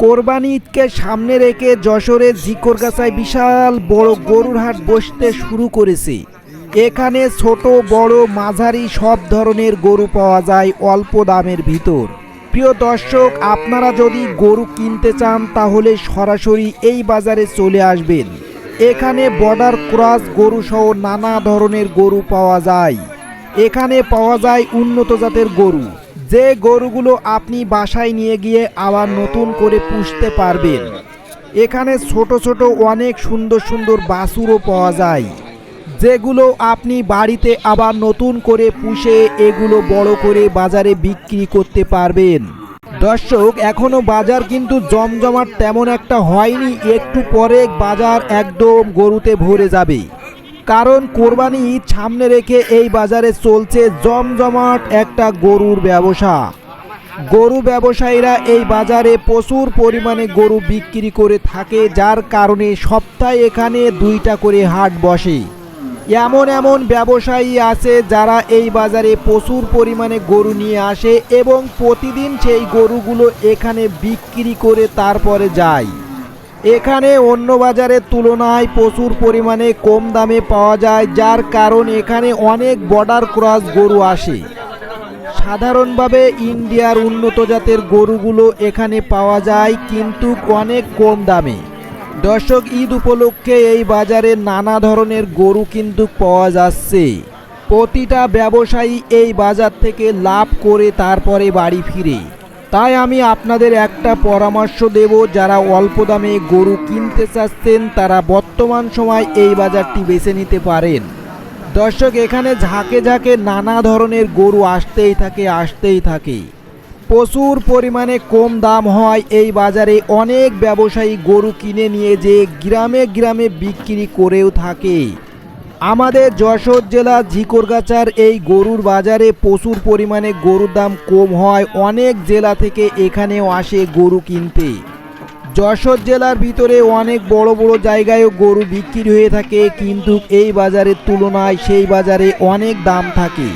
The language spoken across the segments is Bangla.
কোরবানি ঈদকে সামনে রেখে যশোরের ঝিকরগাছায় বিশাল বড় গরুর হাট বসতে শুরু করেছে। এখানে ছোট, বড়, মাঝারি সব ধরনের গরু পাওয়া যায় অল্প দামের ভিতর। প্রিয় দর্শক, আপনারা যদি গরু কিনতে চান, তাহলে সরাসরি এই বাজারে চলে আসবেন। এখানে বর্ডার ক্রস গরু সহ নানা ধরনের গরু পাওয়া যায়। এখানে পাওয়া যায় উন্নত জাতের গরু। যে গরুগুলো আপনি বাসায় নিয়ে গিয়ে আবার নতুন করে পুষতে পারবেন। এখানে ছোট ছোট অনেক সুন্দর সুন্দর বাছুরও পাওয়া যায়। যেগুলো আপনি বাড়িতে আবার নতুন করে পুষে এগুলো বড় করে বাজারে বিক্রি করতে পারবেন। দর্শক, এখনও বাজার কিন্তু জমজমাট তেমন একটা হয়নি। একটু পরে বাজার একদম গরুতে ভরে যাবে। কারণ কোরবানি ঈদ সামনে রেখে এই বাজারে চলছে জমজমাট একটা গরুর ব্যবসা। গরু ব্যবসায়ীরা এই বাজারে প্রচুর পরিমাণে গরু বিক্রি করে থাকে, যার কারণে সপ্তাহে এখানে দুইটা করে হাট বসে। এমন এমন ব্যবসায়ী আছে যারা এই বাজারে প্রচুর পরিমাণে গরু নিয়ে আসে এবং প্রতিদিন সেই গরুগুলো এখানে বিক্রি করে তারপরে যায়। এখানে অন্য বাজারের তুলনায় প্রচুর পরিমাণে কম দামে পাওয়া যায়, যার কারণ এখানে অনেক বর্ডার ক্রস গরু আসে। সাধারণভাবে ইন্ডিয়ার উন্নত জাতের গরুগুলো এখানে পাওয়া যায়, কিন্তু অনেক কম দামে। দর্শক, ঈদ উপলক্ষে এই বাজারে নানা ধরনের গরু কিন্তু পাওয়া যাচ্ছে। প্রতিটা ব্যবসায়ী এই বাজার থেকে লাভ করে তারপরে বাড়ি ফিরে। তাই আমি আপনাদের একটা পরামর্শ দেব, যারা অল্প দামে গরু কিনতে চাচ্ছেন, তারা বর্তমান সময় এই বাজারটি বেছে নিতে পারেন। দর্শক, এখানে ঝাঁকে ঝাঁকে নানা ধরনের গরু আসতেই থাকে আসতেই থাকে। প্রচুর পরিমাণে কম দাম হয় এই বাজারে। অনেক ব্যবসায়ী গরু কিনে নিয়ে যে গ্রামে গ্রামে বিক্রি করেও থাকে। আমাদের যশোর জেলা ঝিকরগাছার এই গরুর বাজারে প্রচুর পরিমাণে গরুর দাম কম হয়। অনেক জেলা থেকে এখানেও আসে গরু কিনতে। যশোর জেলার ভিতরে অনেক বড় বড় জায়গায়ও গরু বিক্রি হয়ে থাকে, কিন্তু এই বাজারের তুলনায় সেই বাজারে অনেক দাম থাকে।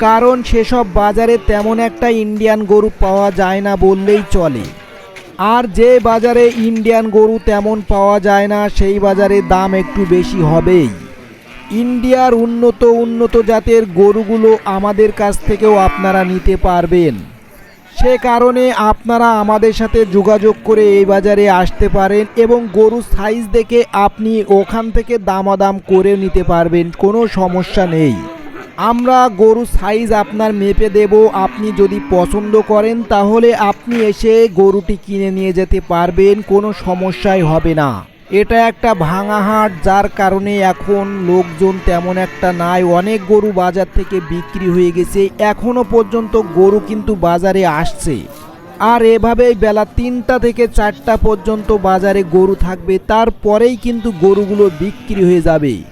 কারণ সেসব বাজারে তেমন একটা ইন্ডিয়ান গরু পাওয়া যায় না বললেই চলে। আর যে বাজারে ইন্ডিয়ান গরু তেমন পাওয়া যায় না, সেই বাজারে দাম একটু বেশি হবেই। ইন্ডিয়ার উন্নত উন্নত জাতের গরুগুলো আমাদের কাছ থেকেও আপনারা নিতে পারবেন। সে কারণে আপনারা আমাদের সাথে যোগাযোগ করে এই বাজারে আসতে পারেন এবং গরুর সাইজ দেখে আপনি ওখান থেকে দামাদাম করে নিতে পারবেন, কোনো সমস্যা নেই। আমরা গরু সাইজ আপনার মেপে দেব, আপনি যদি পছন্দ করেন তাহলে আপনি এসে গরুটি কিনে নিয়ে যেতে পারবেন, কোনো সমস্যাই হবে না। এটা একটা ভাঙা হাট, যার কারণে এখন লোকজন তেমন একটা নাই। অনেক গরু বাজার থেকে বিক্রি হয়ে গেছে। এখনও পর্যন্ত গরু কিন্তু বাজারে আসছে। আর এভাবেই বেলা তিনটা থেকে চারটা পর্যন্ত বাজারে গরু থাকবে। তারপরেই কিন্তু গরুগুলো বিক্রি হয়ে যাবে।